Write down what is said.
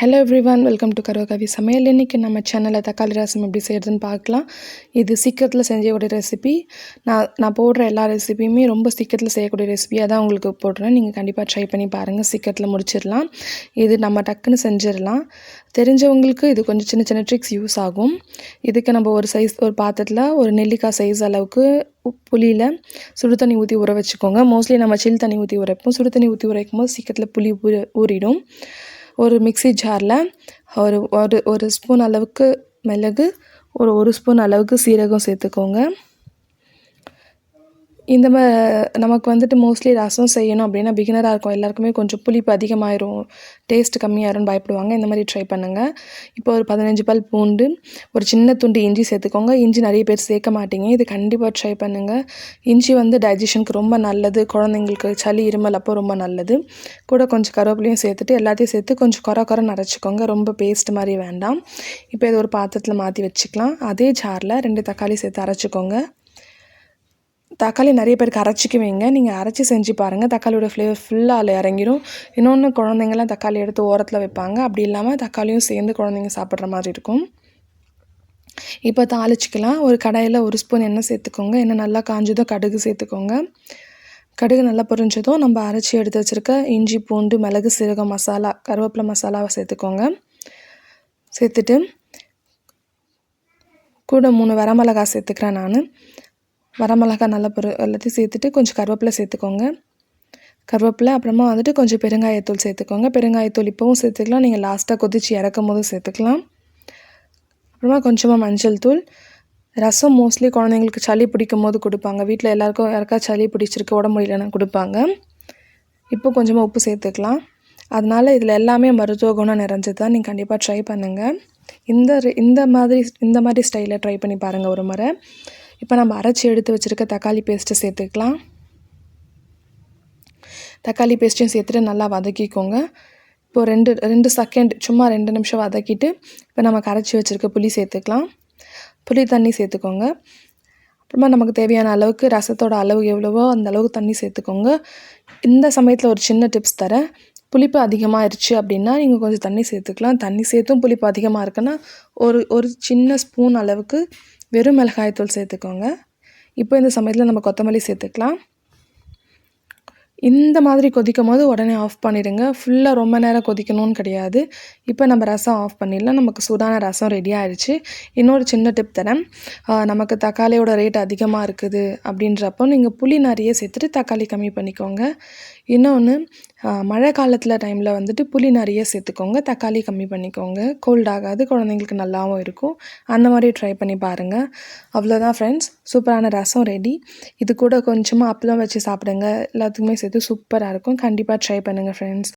Hello everyone welcome to Karokavi சமையல் இன்றைக்கி நம்ம சேனலில் தக்காளி ரசம் எப்படி செய்கிறதுன்னு பார்க்கலாம். இது சீக்கிரத்தில் செஞ்சக்கூடிய ரெசிபி நான் நான் போடுற எல்லா ரெசிபியுமே ரொம்ப சீக்கிரத்தில் செய்யக்கூடிய ரெசிபியாக தான் உங்களுக்கு போடுறேன். நீங்கள் கண்டிப்பாக ட்ரை பண்ணி பாருங்கள் சீக்கிரத்தில் முடிச்சிடலாம். இது நம்ம டக்குன்னு செஞ்சிடலாம். தெரிஞ்சவங்களுக்கு இது கொஞ்சம் சின்ன சின்ன ட்ரிக்ஸ் யூஸ் ஆகும். இதுக்கு நம்ம ஒரு சைஸ் ஒரு பாத்திரத்தில் ஒரு நெல்லிக்காய் சைஸ் அளவுக்கு புளியில் சுடு தண்ணி ஊற்றி ஊற வச்சுக்கோங்க. மோஸ்ட்லி நம்ம சில் தண்ணி ஊற்றி உரைப்போம் சுடு தண்ணி ஊற்றி உரைக்கும் போது சீக்கிரத்தில் புளி ஊறிடும். ஒரு மிக்ஸி ஜாரில் ஒரு ஒரு ஒரு ஸ்பூன் அளவுக்கு மிளகு ஒரு ஒரு ஸ்பூன் அளவுக்கு சீரகம் சேர்த்துக்கோங்க. இந்த மா நமக்கு வந்துட்டு மோஸ்ட்லி ரசம் செய்யணும் அப்படின்னா பிகினராக இருக்கும். எல்லாருக்குமே கொஞ்சம் புளிப்பு அதிகமாயிரும். டேஸ்ட் கம்மியாயிரும்னு பயப்படுவாங்க. இந்த மாதிரி ட்ரை பண்ணுங்கள் இப்போ ஒரு பதினஞ்சு பல் பூண்டு ஒரு சின்ன துண்டு இஞ்சி சேர்த்துக்கோங்க. இஞ்சி நிறைய பேர் சேர்க்க மாட்டீங்க. இது கண்டிப்பாக ட்ரை பண்ணுங்கள் இஞ்சி வந்து டைஜஷனுக்கு ரொம்ப நல்லது. குழந்தைங்களுக்கு சளி இருமல் அப்போ ரொம்ப நல்லது. கூட கொஞ்சம் கருவேப்பிலையும் சேர்த்துட்டு எல்லாத்தையும் சேர்த்து கொஞ்சம் குறை குறை நரைச்சிக்கோங்க. ரொம்ப பேஸ்ட் மாதிரி வேண்டாம். இப்போ இது ஒரு பாத்திரத்தில் மாற்றி வச்சுக்கலாம். அதே ஜாரில் ரெண்டு தக்காளி சேர்த்து அரைச்சிக்கோங்க. தக்காளி நிறைய பேருக்கு அரைச்சிக்க வைங்க. நீங்கள் அரைச்சி செஞ்சு பாருங்கள் தக்காளியோட ஃப்ளேவர் ஃபுல்லாக அதில் இறங்கிடும் இன்னொன்று குழந்தைங்களாம் தக்காளி எடுத்து ஓரத்தில் வைப்பாங்க. அப்படி இல்லாமல் தக்காளியும் சேர்ந்து குழந்தைங்க சாப்பிட்ற மாதிரி இருக்கும். இப்போ தாளிச்சிக்கலாம். ஒரு கடாயில் ஒரு ஸ்பூன் எண்ணெய் சேர்த்துக்கோங்க. எண்ணெய் நல்லா காஞ்சதோ கடுகு சேர்த்துக்கோங்க. கடுகு நல்லா பொரிஞ்சதும் நம்ம அரைச்சி எடுத்து வச்சுருக்க இஞ்சி பூண்டு மிளகு சீரகம் மசாலா கருவேப்பிலை மசாலாவை சேர்த்துக்கோங்க. சேர்த்துட்டு கூட மூணு வரமிளகா சேர்த்துக்கிறேன் நான். வரமிளகா நல்லா பொரு எல்லாத்தையும் சேர்த்துட்டு கொஞ்சம் கருவேப்பிலை சேர்த்துக்கோங்க. கருவேப்பிலை அப்புறமா வந்துட்டு கொஞ்சம் பெருங்காயத்தூள் சேர்த்துக்கோங்க. பெருங்காயத்தூள் இப்போவும் சேர்த்துக்கலாம். நீங்கள் லாஸ்ட்டாக கொதிச்சு இறக்கும் போதும் சேர்த்துக்கலாம். அப்புறமா கொஞ்சமாக மஞ்சள் தூள். ரசம் மோஸ்ட்லி குழந்தைங்களுக்கு சளி பிடிக்கும் போது கொடுப்பாங்க. வீட்டில் எல்லாருக்கும் யாருக்கா சளி பிடிச்சிருக்கு உடம்பு முடியலன்னா கொடுப்பாங்க. இப்போ கொஞ்சமாக உப்பு சேர்த்துக்கலாம். அதனால் இதில் எல்லாமே மருத்துவ குணம் நிறைஞ்சது தான் நீங்கள் கண்டிப்பாக ட்ரை பண்ணுங்கள் இந்த இந்த மாதிரி இந்த மாதிரி ஸ்டைலில் ட்ரை பண்ணி பாருங்கள் ஒரு முறை. இப்போ நம்ம அரைச்சி எடுத்து வச்சுருக்க தக்காளி பேஸ்ட்டை சேர்த்துக்கலாம். தக்காளி பேஸ்ட்டையும் சேர்த்துட்டு நல்லா வதக்கிக்கோங்க. இப்போது ரெண்டு ரெண்டு செகண்ட் சும்மா ரெண்டு நிமிஷம் வதக்கிட்டு இப்போ நம்ம கரைச்சி வச்சுருக்க புளி சேர்த்துக்கலாம். புளி தண்ணி சேர்த்துக்கோங்க. அப்புறமா நமக்கு தேவையான அளவுக்கு ரசத்தோட அளவு எவ்வளவோ அந்த அளவுக்கு தண்ணி சேர்த்துக்கோங்க. இந்த சமயத்தில் ஒரு சின்ன டிப்ஸ் தரேன். புளிப்பு அதிகமாகிருச்சு அப்படின்னா நீங்கள் கொஞ்சம் தண்ணி சேர்த்துக்கலாம். தண்ணி சேர்த்தும் புளிப்பு அதிகமாக இருக்குன்னா ஒரு ஒரு சின்ன ஸ்பூன் அளவுக்கு வெறும் மிளகாய்த்தூள் சேர்த்துக்கோங்க. இப்போ இந்த சமயத்தில் நம்ம கொத்தமல்லி சேர்த்துக்கலாம். இந்த மாதிரி கொதிக்கும் போது உடனே ஆஃப் பண்ணிடுங்க. ஃபுல்லாக ரொம்ப நேரம் கொதிக்கணும்னு கிடையாது. இப்போ நம்ம ரசம் ஆஃப் பண்ணிடலாம். நமக்கு சூடான ரசம் ரெடி ஆயிடுச்சு. இன்னொரு சின்ன டிப் தரேன். நமக்கு தக்காளியோட ரேட் அதிகமாக இருக்குது அப்படின்றப்போ நீங்கள் புளி நிறைய சேர்த்துட்டு தக்காளி கம்மி பண்ணிக்கோங்க. இன்னொன்று மழை காலத்தில் டைமில் வந்துட்டு புளி நிறைய சேர்த்துக்கோங்க. தக்காளி கம்மி பண்ணிக்கோங்க. கோல்ட் ஆகாது குழந்தைங்களுக்கு நல்லாவும் இருக்கும். அந்த மாதிரி ட்ரை பண்ணி பாருங்கள் அவ்வளோதான் ஃப்ரெண்ட்ஸ் சூப்பரான ரசம் ரெடி இது கூட கொஞ்சமாக அப்பளம் வச்சு சாப்பிடுங்க. எல்லாத்துக்குமே சேர்த்து இது சூப்பராக இருக்கும். கண்டிப்பாக ட்ரை பண்ணுங்கள் ஃப்ரெண்ட்ஸ்